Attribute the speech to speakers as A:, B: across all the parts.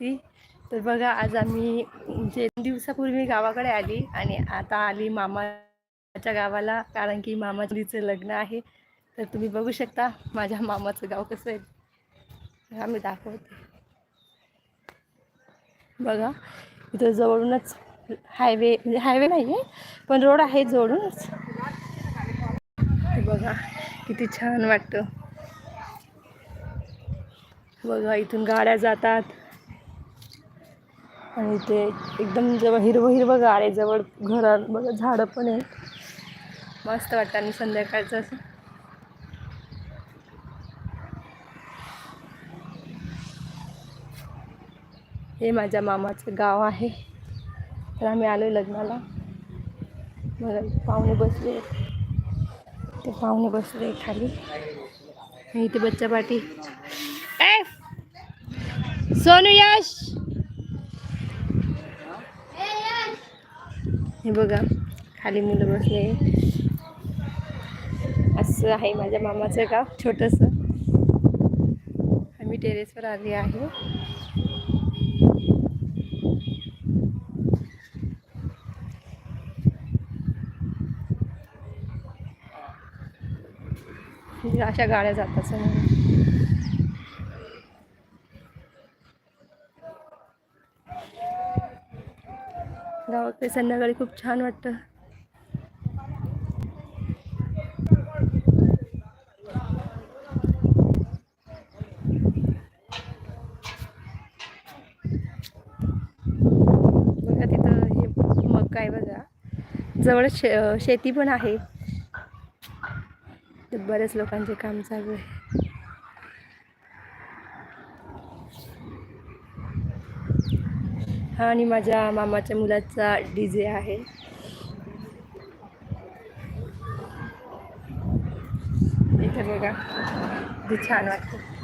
A: होती. तर बघा आज आम्ही जे दिवसापूर्वी गावाकडे आली आणि आता आली मामाच्या गावाला कारण की मामाचं लग्न आहे. तर तुम्ही बघू शकता माझ्या मामाचं गाव कसं आहे. आम्ही दाखवते. बघा इथं जवळूनच हायवे म्हणजे हायवे नाही आहे पण रोड आहे जवळूनच. बघा किती छान वाटतं. बघा इथून गाड्या जातात. आणि ते एकदम जवळ हिरवं हिरवं गार आहे जवळ घरात बघा झाडं पण आहेत. मस्त वाटतं आणि संध्याकाळचं असं. हे माझ्या मामाचं गाव आहे. तर आम्ही आलो लग्नाला. बघा पाहुणे बसले ते पाहुणे बसले खाली. आणि इथे बच्चा पाठी. ए! सोनू यश! हे बघा खाली मुलं बसले. असं आहे माझ्या मामाचं गाव छोटंसं. आम्ही टेरेसवर आली आहे. म्हणजे अशा गाड्या जातात समोर गावाकडे संध्याकाळी खूप छान वाटतं. बघा तिथं हे मका आहे बघा. जवळ शे शेती पण आहे. बऱ्याच लोकांचे काम चालू आहे. हा आणि माझ्या मामाच्या मुलाचा डी जे आहे. इथे बघा ते छान वाटतं.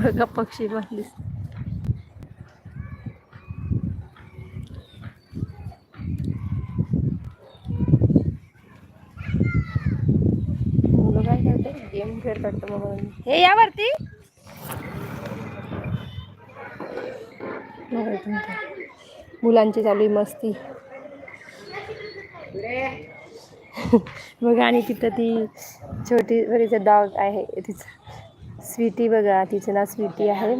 A: बघा पक्षी पण दिसत मुलं काय करते गेम खेळतात मग हे यावरती बघा मुलांची चालू आहे मस्ती. बघा आणि तिथं ती छोटी बरीचं डॉग आहे तिचं. स्वीटी बघा तिचं नाव स्वीटी आहे.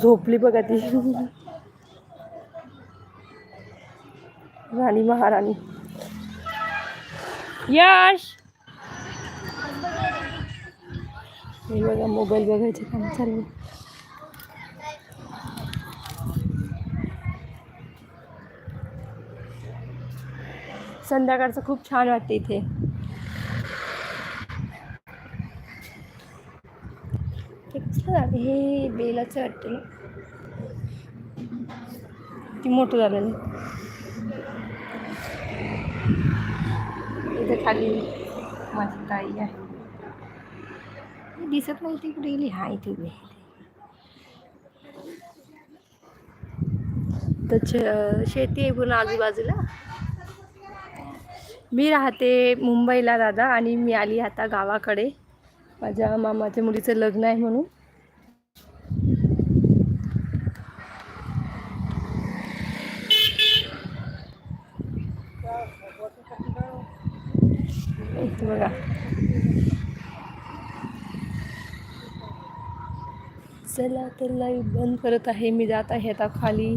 A: झोपली बघा ती. राणी महाराणी. यश! हे बघा मोबाईल बघायचे काम चालू संध्याकाळचं खूप छान वाटते इथे. हे कसलं हे बेलाचं वाटतं ती मोठं झालेलं. इथे खाली माझी ताई आहे. दिसत नाही ती कुठे गेली? हा इथे उभी तर शेती आहे पूर्ण आजूबाजूला. मी राहते मुंबईला दादा आणि मी आली आता गावाकडे. माझ्या मामाच्या मुलीचं लग्न आहे म्हणून. बघा. चला तर लाईव्ह बंद करत आहे. मी जात आहे आता खाली.